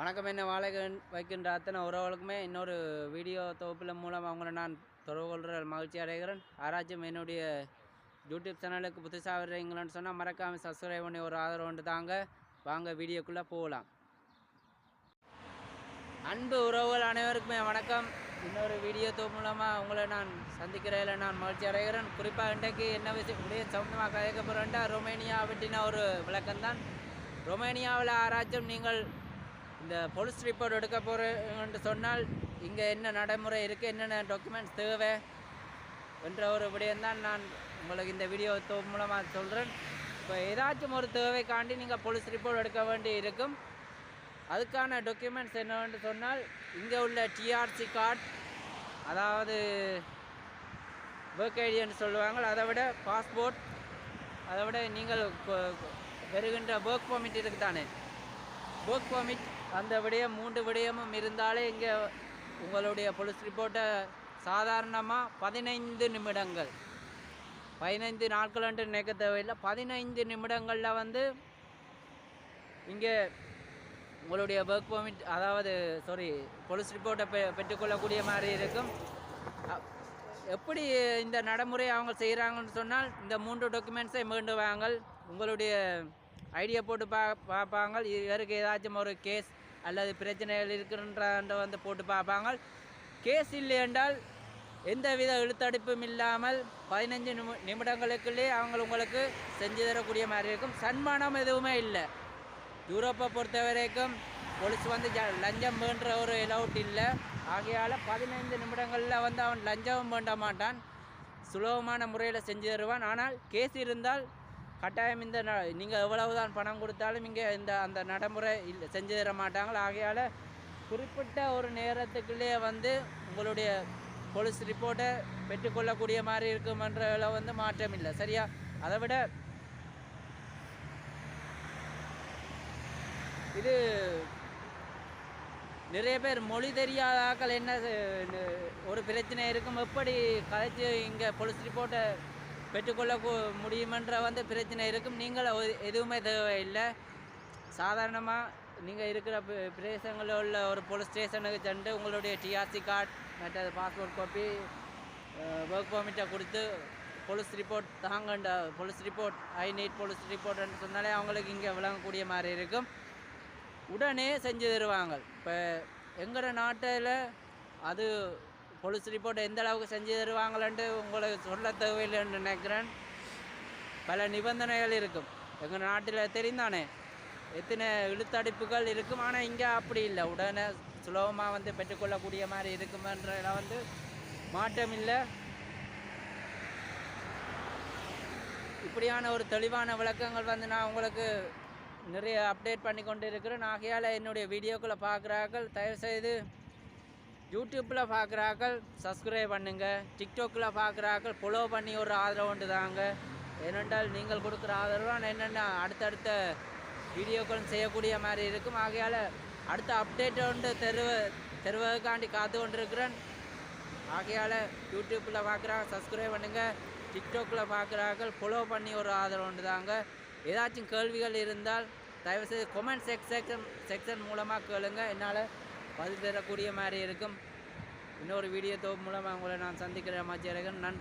வணக்கம். என்ன வாழை வைக்கின்ற அத்தனை உறவுகளுக்குமே இன்னொரு வீடியோ தொகுப்பில் மூலம் அவங்கள நான் தொடர்பு கொள்கிற மகிழ்ச்சி அடைகிறேன். யாராச்சும் என்னுடைய யூடியூப் சேனலுக்கு புதுசாக வர்றீங்களான்னு சொன்னால் மறக்காமல் சப்ஸ்கிரைப் பண்ணி ஒரு ஆதரவு கொண்டு தாங்க. வாங்க வீடியோக்குள்ளே போகலாம். அன்பு உறவுகள் அனைவருக்குமே வணக்கம். இன்னொரு வீடியோ தொகுப்பு மூலமாக உங்களை நான் சந்திக்கிறதில் நான் மகிழ்ச்சி அடைகிறேன். குறிப்பாக இன்றைக்கு என்ன விஷயம்? உடைய சம்பந்தமாக கதைக்க ரொமேனியா பற்றின ஒரு விளக்கம்தான். ரொமேனியாவில் ஆராய்ச்சியும் நீங்கள் இந்த போலீஸ் ரிப்போர்ட் எடுக்க போகிறேன்னு சொன்னால் இங்கே என்ன நடைமுறை இருக்குது என்னென்ன டாக்குமெண்ட்ஸ் தேவை என்ற ஒரு விடயம்தான் நான் உங்களுக்கு இந்த வீடியோ மூலமாக சொல்கிறேன் இப்போ ஏதாச்சும் ஒரு தேவைக்காண்டி நீங்கள் போலீஸ் ரிப்போர்ட் எடுக்க வேண்டி இருக்கும். அதுக்கான டாக்குமெண்ட்ஸ் என்னவென்று சொன்னால் இங்கே உள்ள டிஆர்சி கார்டு அதாவது ஒர்க் ஐடின்னு சொல்லுவாங்க அதை விட பாஸ்போர்ட் அதை விட நீங்கள் பெறுகின்ற ஒர்க் பர்மிட் இருக்கு தானே ஒர்க் பர்மிட் அந்த விடயம் மூன்று விடயமும் இருந்தாலே இங்கே உங்களுடைய போலீஸ் ரிப்போர்ட்டை சாதாரணமாக பதினைந்து நிமிடங்கள். பதினைந்து நாட்கள் என்று நினைக்க தேவையில்லை. பதினைந்து நிமிடங்களில் வந்து இங்கே உங்களுடைய ஒர்க் பர்மிட் அதாவது சாரி போலீஸ் ரிப்போர்ட்டை பெ பெற்றுக்கொள்ளக்கூடிய மாதிரி இருக்கும். எப்படி இந்த நடைமுறையை அவங்க செய்கிறாங்கன்னு சொன்னால் இந்த மூன்று டாக்குமெண்ட்ஸை மீண்டும் வாங்கள் உங்களுடைய ஐடியா போட்டு பா பார்ப்பாங்க இவருக்கு ஏதாச்சும் ஒரு கேஸ் அல்லது பிரச்சனைகள் இருக்குன்ற வந்து போட்டு பார்ப்பாங்க. கேஸ் இல்லை என்றால் எந்தவித இழுத்தடிப்பும் இல்லாமல் பதினஞ்சு நிமி நிமிடங்களுக்குள்ளே அவங்க உங்களுக்கு செஞ்சு தரக்கூடிய மாதிரி இருக்கும். சன்மானம் எதுவுமே இல்லை. யூரோப்பை பொறுத்த வரைக்கும் போலீஸ் வந்து ஜ- லஞ்சம் வேண்ட ஒரு எலவுட் இல்லை. ஆகையால் பதினைந்து நிமிடங்களில் வந்து அவன் லஞ்சமும் வேண்ட மாட்டான். சுலபமான முறையில் செஞ்சு தருவான். ஆனால் கேஸ் இருந்தால் கட்டாயம் இந்த நீங்கள் எவ்வளவுதான் பணம் கொடுத்தாலும் இங்கே இந்த அந்த நடைமுறை இல்லை செஞ்சு தர மாட்டாங்க. ஆகையால் குறிப்பிட்ட ஒரு நேரத்துக்குள்ளேயே வந்து உங்களுடைய போலீஸ் ரிப்போர்ட்டை பெற்றுக்கொள்ளக்கூடிய மாதிரி இருக்குமன்றதில் வந்து மாற்றம் இல்லை. சரியா? அதை விட இது நிறைய பேர் மொழி தெரியாத ஆக்கள் என்ன ஒரு பிரச்சனை இருக்கும். எப்படி கதைச்சு இங்கே போலீஸ் ரிப்போர்ட்டை பெற்றுக்கொள்ள முடியுமென்ற வந்து பிரச்சனை இருக்கும். நீங்கள் எதுவுமே தேவையில்லை. சாதாரணமாக நீங்கள் இருக்கிற பிரதேசங்களில் உள்ள ஒரு போலீஸ் ஸ்டேஷனுக்கு சென்று உங்களுடைய டிஆர்சி கார்டு மற்றது பாஸ்போர்ட் காப்பி ஒர்க் பர்மிட்டை கொடுத்து police report தாங்கண்ட police report I need police ரிப்போர்ட்னு சொன்னாலே அவங்களுக்கு இங்கே விளங்கக்கூடிய மாதிரி இருக்கும். உடனே செஞ்சு தருவாங்க. இப்போ எங்களோட நாட்டில் அது போலீஸ் ரிப்போர்ட் எந்த அளவுக்கு செஞ்சு தருவாங்களேன்ட்டு உங்களுக்கு சொல்ல தேவையில்லைன்னு நினைக்கிறேன். பல நிபந்தனைகள் இருக்கும். எங்கள் நாட்டில் தெரிந்தானே எத்தனை இழுத்தடிப்புகள் இருக்கும். ஆனால் இங்கே அப்படி இல்லை. உடனே சுலபமாக வந்து பெற்றுக்கொள்ளக்கூடிய மாதிரி இருக்குமன்றதில் வந்து மாற்றம் இல்லை. இப்படியான ஒரு தெளிவான விளக்கங்கள் வந்து நான் உங்களுக்கு நிறைய அப்டேட் பண்ணி கொண்டு இருக்கிறேன் ஆகையால் என்னுடைய வீடியோக்களை பார்க்குறார்கள். தயவுசெய்து யூடியூப்பில் பார்க்குறாக்கள் சப்ஸ்கிரைப் பண்ணுங்கள் டிக்டாக்கில் பார்க்குறாக்கள் ஃபாலோ பண்ணி ஒரு ஆதரவு உண்டு தாங்க. ஏனென்றால் நீங்கள் கொடுக்குற ஆதரவு என்னென்ன அடுத்தடுத்த வீடியோக்களும் செய்யக்கூடிய மாதிரி இருக்கும். ஆகையால் அடுத்த அப்டேட் ஒன்று தெருவ தெருவதுக்காண்டி காத்து கொண்டிருக்கிறேன். ஆகையால் யூடியூப்பில் பார்க்குறாங்க சப்ஸ்கிரைப் பண்ணுங்கள் டிக்டாக்கில் பார்க்குறாக்கள் ஃபாலோ பண்ணி ஒரு ஆதரவு உண்டு தாங்க. ஏதாச்சும் கேள்விகள் இருந்தால் தயவுசெய்து கொமெண்ட் செக்ஷன் செக்ஷன் மூலமாக கேளுங்கள் என்னால் பதில் தரக்கூடிய மாதிரி இருக்கும். இன்னொரு வீடியோ தொகுப்பு மூலமாக உங்களை நான் சந்திக்கிற மாதிரி நன்றி.